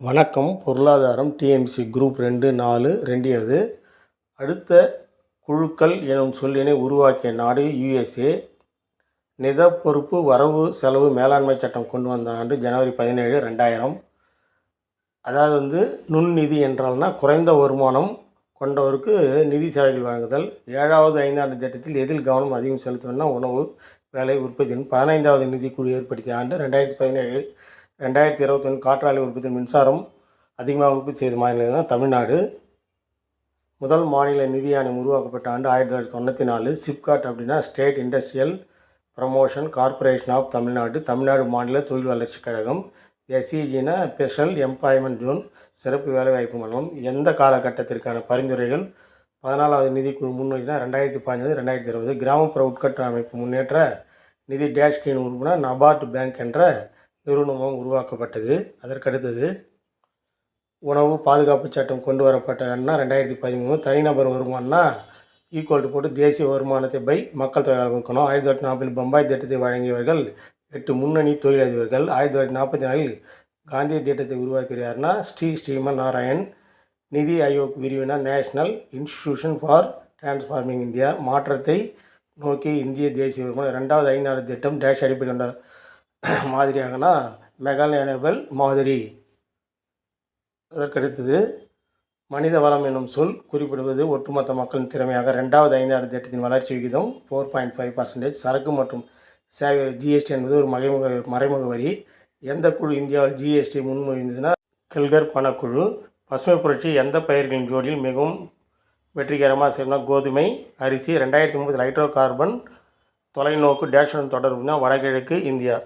வணக்கம். பொருளாதாரம் TMC group ரெண்டு நாலு ரெண்டியது. அடுத்த குழுக்கள் எனும் சொல்லினை உருவாக்கிய நாடு யுஎஸ்ஏ நித பொறுப்பு வரவு செலவு மேலாண்மை சட்டம் கொண்டு வந்த ஆண்டு ஜனவரி பதினேழு ரெண்டாயிரம். அதாவது வந்து நுண்நிதி என்றால்னா குறைந்த வருமானம் கொண்டவருக்கு நிதி சேவைகள் வழங்குதல். ஏழாவது ஐந்தாண்டு திட்டத்தில் எதில் கவனம் அதிகம் செலுத்தணும்னா உணவு வேலை உற்பத்தி பதினைந்தாவது நிதிக்குழு ஏற்படுத்திய ஆண்டு ரெண்டாயிரத்தி பதினேழு ரெண்டாயிரத்தி இருபத்தொன்று காற்றாலை உற்பத்தி மின்சாரம் அதிகமாக உற்பத்தி செய்த மாநிலம் தான் தமிழ்நாடு. முதல் மாநில நிதி ஆணையம் உருவாக்கப்பட்ட ஆண்டு ஆயிரத்தி தொள்ளாயிரத்தி தொண்ணூற்றி நாலு. சிப்காட் அப்படின்னா state industrial promotion corporation of Tamil Nadu. Tamil Nadu மாநில தொழில் வளர்ச்சி கழகம் எஸ்இஜினா ஸ்பெஷல் எம்ப்ளாய்மெண்ட் ஜோன் சிறப்பு வேலைவாய்ப்பு மண்டலம். எந்த காலகட்டத்திற்கான பரிந்துரைகள்? பதினாலாவது நிதிக்குழு முன்வைக்கினா ரெண்டாயிரத்தி பதினஞ்சு ரெண்டாயிரத்தி இருபது. கிராமப்புற உட்கட்டமைப்பு முன்னேற்ற நிதி டேஷ் கீழ் உறுப்பினர் நபார்டு பேங்க் என்ற நிறுவனமும் உருவாக்கப்பட்டது. அதற்கடுத்தது உணவு பாதுகாப்பு சட்டம் கொண்டு வரப்பட்டதுன்னா ரெண்டாயிரத்தி பதிமூணு தனிநபர் வருமானம்னா ஈக்குவல் போட்டு தேசிய வருமானத்தை பை மக்கள் தொகையாக கொடுக்கணும் ஆயிரத்தி தொள்ளாயிரத்தி நாற்பதில் பம்பாய் திட்டத்தை வழங்கியவர்கள் எட்டு முன்னணி தொழிலதிபர்கள். ஆயிரத்தி தொள்ளாயிரத்தி நாற்பத்தி நாலில் காந்திய திட்டத்தை உருவாக்கிறார்னா Sri Shriman Narayan NITI Aayog விரிவினா national institution for transforming India மாற்றத்தை நோக்கி இந்திய தேசிய வருமானம் ரெண்டாவது ஐந்தாவது திட்டம் டேஷ் அடிப்படை கொண்ட மாதிரியாகனா மெகாலயனபிள் மாதிரி. அதற்கடுத்தது மனித வளம் என்னும் சொல் குறிப்பிடுவது ஒட்டுமொத்த மக்களின் திறமையாக. ரெண்டாவது ஐந்தாண்டு திட்டத்தின் வளர்ச்சி விகிதம் ஃபோர் பாயிண்ட் ஃபைவ் பர்சன்டேஜ் சரக்கு மற்றும் சேவை ஜிஎஸ்டி என்பது ஒரு மறைமுக மறைமுக வரி. எந்த குழு இந்தியாவில் ஜிஎஸ்டி முன்மொழிந்ததுன்னா கெல்கர் பணக்குழு. பசுமை புரட்சி எந்த பயிர்களின் ஜோடியில் மிகவும் வெற்றிகரமாக செய்யணும்னா கோதுமை அரிசி. ரெண்டாயிரத்தி முப்பது ஹைட்ரோ கார்பன் தொலைநோக்கு டேஷன் தொடர்புனா வடகிழக்கு இந்தியா.